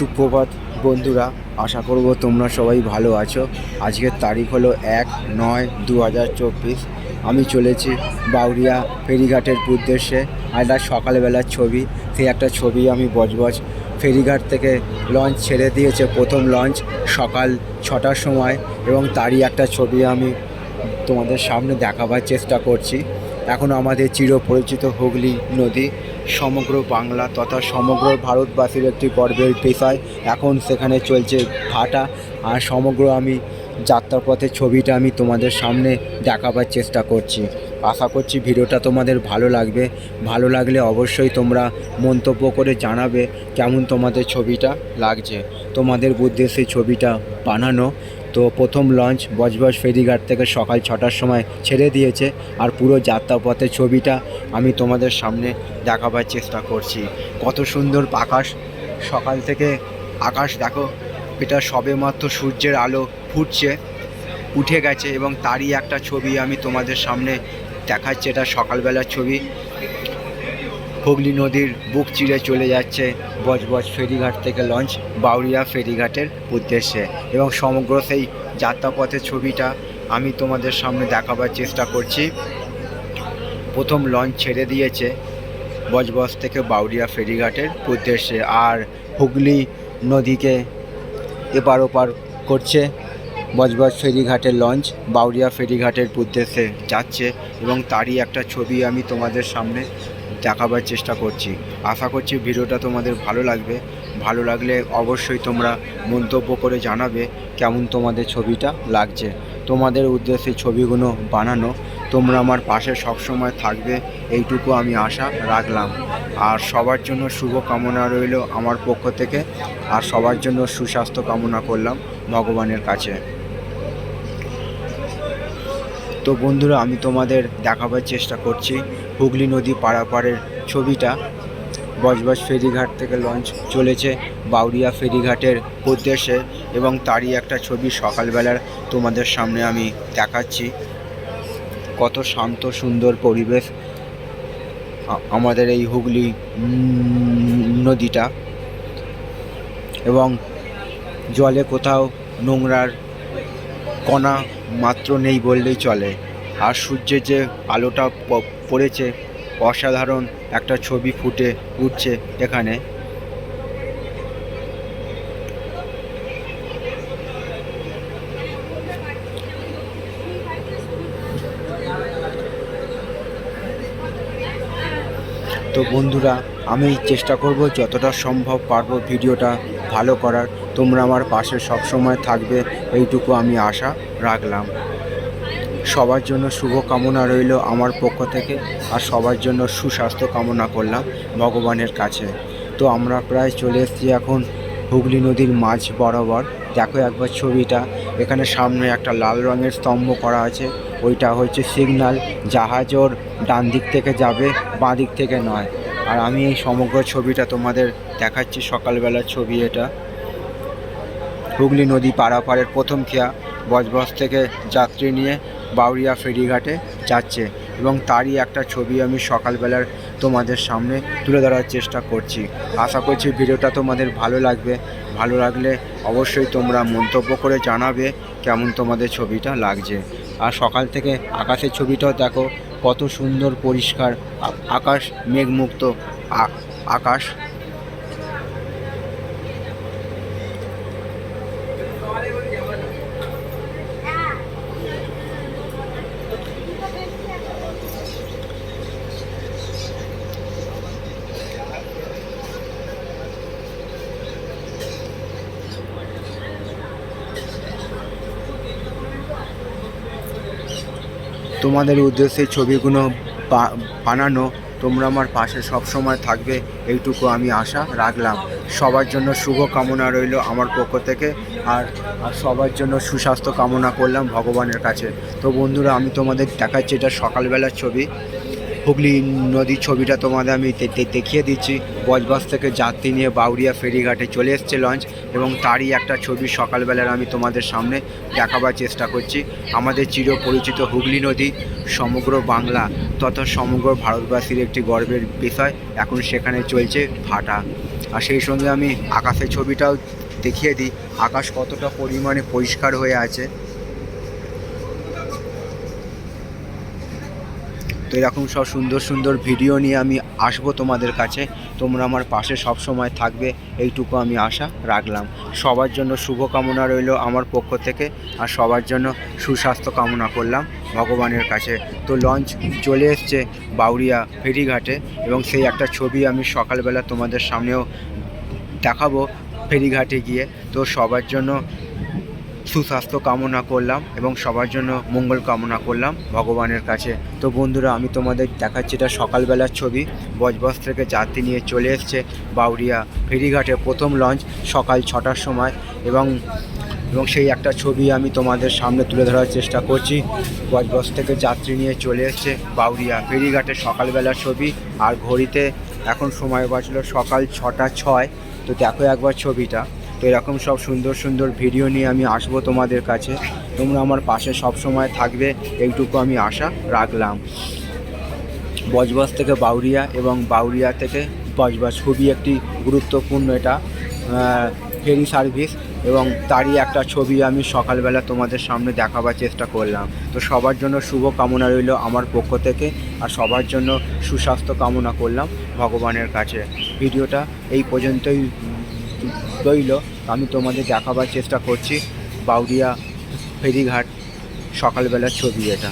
সুপ্রভাত, বন্ধুরা। আশা করব তোমরা সবাই ভালো আছো। আজকের তারিখ হলো এক নয় দু হাজার চব্বিশ। আমি চলেছি বাউরিয়া ফেরিঘাটের উদ্দেশ্যে। এটা সকালবেলার ছবি, সেই একটা ছবি আমি বজবজ। ফেরিঘাট থেকে লঞ্চ ছেড়ে দিয়েছে প্রথম লঞ্চ সকাল ছটার সময়। এবং তারই একটা ছবি আমি তোমাদের সামনে দেখাবার চেষ্টা করছি। এখন আমাদের চিরপরিচিত হুগলি নদী। সমগ্র বাংলা তথা সমগ্র ভারতবাসীর একটি গর্বের পেশায় এখন সেখানে চলছে ভাটা। আর সমগ্র আমি যাত্রাপথের ছবিটা আমি তোমাদের সামনে দেখাবার চেষ্টা করছি। আশা করছি ভিডিওটা তোমাদের ভালো লাগবে। ভালো লাগলে অবশ্যই তোমরা মন্তব্য করে জানাবে কেমন তোমাদের ছবিটা লাগছে। তোমাদের বুদ্ধে সেই ছবিটা বানানো। তো প্রথম লঞ্চ বজবজ ফেরিঘাট থেকে সকাল ছটার সময় ছেড়ে দিয়েছে আর পুরো যাত্রাপথের ছবিটা আমি তোমাদের সামনে দেখাবার চেষ্টা করছি। কত সুন্দর আকাশ। সকাল থেকে আকাশ দেখো, এটা সবেমাত্র সূর্যের আলো ফুটছে, উঠে গেছে এবং তারই একটা ছবি আমি তোমাদের সামনে দেখাচ্ছি। এটা সকালবেলার ছবি। হুগলি নদীর বুক চিড়ে চলে যাচ্ছে বজবজ ফেরিঘাট থেকে লঞ্চ বাউরিয়া ফেরিঘাটের উদ্দেশ্যে এবং সমগ্র সেই যাত্রাপথের ছবিটা আমি তোমাদের সামনে দেখাবার চেষ্টা করছি। প্রথম লঞ্চ ছেড়ে দিয়েছে বজবজ থেকে বাউরিয়া ফেরিঘাটের উদ্দেশ্যে আর হুগলি নদীকে এপার ওপার করছে বজবজ ফেরিঘাটের লঞ্চ বাউরিয়া ফেরিঘাটের উদ্দেশ্যে যাচ্ছে এবং তারই একটা ছবি আমি তোমাদের সামনে দেখাবার চেষ্টা করছি। আশা করছি ভিডিওটা তোমাদের ভালো লাগবে। ভালো লাগলে অবশ্যই তোমরা মন্তব্য করে জানাবে কেমন তোমাদের ছবিটা লাগছে। তোমাদের উদ্দেশ্যে ছবিগুলো বানানো। তোমরা আমার পাশে সবসময় থাকবে। এইটুকু আমি আশা রাখলাম। আর সবার জন্য শুভ কামনা রইল আমার পক্ষ থেকে। আর সবার জন্য সুস্বাস্থ্য কামনা করলাম ভগবানের কাছে। তো বন্ধুরা, আমি তোমাদের দেখাবার চেষ্টা করছি। হুগলি নদী পারাপারের ছবিটা বজবজ ফেরিঘাট থেকে লঞ্চ চলেছে বাউরিয়া ফেরিঘাটের উদ্দেশ্যে এবং তারই একটা ছবি সকালবেলার তোমাদের সামনে আমি দেখাচ্ছি। কত শান্ত, সুন্দর পরিবেশ আমাদের এই হুগলি নদীটা। এবং জলে কোথাও নোংরার কণা মাত্র নেই বললেই চলে। আর সূর্যের যে আলোটা পড়েছে। অসাধারণ একটা ছবি ফুটে উঠছে এখানে। তো বন্ধুরা, আমি চেষ্টা করব যতটা সম্ভব পারব ভিডিওটা ভালো করার। তোমরা আমার পাশে সবসময় থাকবে, এইটুকু আমি আশা রাখলাম। সবার জন্য শুভ কামনা রইল আমার পক্ষ থেকে আর সবার জন্য সুস্বাস্থ্য কামনা করলাম ভগবানের কাছে। তো আমরা প্রায় চলে এসেছি এখন হুগলি নদীর মাঝ বরাবর। দেখো একবার ছবিটা, এখানে সামনে একটা লাল রঙের স্তম্ভ করা আছে, ওইটা হচ্ছে সিগন্যাল জাহাজ ওর ডান দিক থেকে যাবে, বাঁ দিক থেকে নয়। আর আমি এই সমগ্র ছবিটা তোমাদের দেখাচ্ছি সকালবেলার ছবি এটা। হুগলি নদী পারাপারের প্রথম খেয়া, বজবজ থেকে যাত্রী নিয়ে বাউরিয়া ফেরিঘাটে যাচ্ছে এবং তারই একটা ছবি আমি সকালবেলার তোমাদের সামনে তুলে ধরার চেষ্টা করছি। আশা করছি ভিডিওটা তোমাদের ভালো লাগবে। ভালো লাগলে অবশ্যই তোমরা মন্তব্য করে জানাবে কেমন তোমাদের ছবিটা লাগছে। আর সকাল থেকে আকাশের ছবিটাও দেখো, কত সুন্দর পরিষ্কার আকাশ মেঘমুক্ত আকাশ তোমাদের উদ্দেশ্যে ছবিগুলো বানানো, তোমরা আমার পাশে সব সময় থাকবে, এইটুকু আমি আশা রাখলাম। সবার জন্য শুভ কামনা রইল আমার পক্ষ থেকে আর সবার জন্য সুস্বাস্থ্য কামনা করলাম ভগবানের কাছে। তো বন্ধুরা, আমি তোমাদের দেখাচ্ছি এটা সকালবেলার ছবি। হুগলি নদীর ছবিটা তোমাদের আমি দেখিয়ে দিচ্ছি। বজবাস থেকে যাত্রী নিয়ে বাউরিয়া ফেরিঘাটে চলে এসছে লঞ্চ এবং তারই একটা ছবি সকালবেলার আমি তোমাদের সামনে দেখাবার চেষ্টা করছি। আমাদের চিরপরিচিত হুগলি নদী, সমগ্র বাংলা তথা সমগ্র ভারতবাসীর একটি গর্বের বিষয় এখন সেখানে চলছে ভাটা। আর সেই সঙ্গে আমি আকাশের ছবিটাও দেখিয়ে দিই। আকাশ কতটা পরিমাণে পরিষ্কার হয়ে আছে তো এরকম সব সুন্দর সুন্দর ভিডিও নিয়ে আমি আসব তোমাদের কাছে। তোমরা আমার পাশে সব সময় থাকবে, এইটুকু আমি আশা রাখলাম। সবার জন্য শুভকামনা রইল আমার পক্ষ থেকে আর সবার জন্য সুস্বাস্থ্য কামনা করলাম ভগবানের কাছে। তো লঞ্চ চলে এসছে বাউরিয়া ফেরিঘাটে এবং সেই একটা ছবি আমি সকালবেলা তোমাদের সামনেও দেখাবো ফেরিঘাটে গিয়ে। তো সবার জন্য সুস্বাস্থ্য কামনা করলাম এবং সবার জন্য মঙ্গল কামনা করলাম ভগবানের কাছে। তো বন্ধুরা, আমি তোমাদের দেখাচ্ছি এটা সকালবেলার ছবি। বজবজ থেকে যাত্রী নিয়ে চলে এসছে বাউরিয়া ফেরিঘাটে প্রথম লঞ্চ সকাল ছটার সময় এবং এবং সেই একটা ছবি আমি তোমাদের সামনে তুলে ধরার চেষ্টা করছি। বজবজ থেকে যাত্রী নিয়ে চলে এসছে বাউরিয়া ফেরিঘাটে সকালবেলার ছবি আর ঘড়িতে এখন সময় বাঁচলো সকাল ছটা ছয়। তো দেখো একবার ছবিটা। তো এরকম সব সুন্দর সুন্দর ভিডিও নিয়ে আমি আসব তোমাদের কাছে। তোমরা আমার পাশে সব সময় থাকবে, এইটুকু আমি আশা রাখলাম। বজবজ থেকে বাউরিয়া এবং বাউরিয়া থেকে বজবজ খুবই একটি গুরুত্বপূর্ণ এটা ফেরি সার্ভিস এবং তারই একটা ছবি আমি সকালবেলা তোমাদের সামনে দেখাবার চেষ্টা করলাম। তো সবার জন্য শুভ কামনা রইল আমার পক্ষ থেকে আর সবার জন্য সুস্বাস্থ্য কামনা করলাম ভগবানের কাছে। ভিডিওটা এই পর্যন্তই রইল। আমি তোমাদের দেখাবার চেষ্টা করছি বাউরিয়া ফেরিঘাট সকালবেলার ছবি এটা।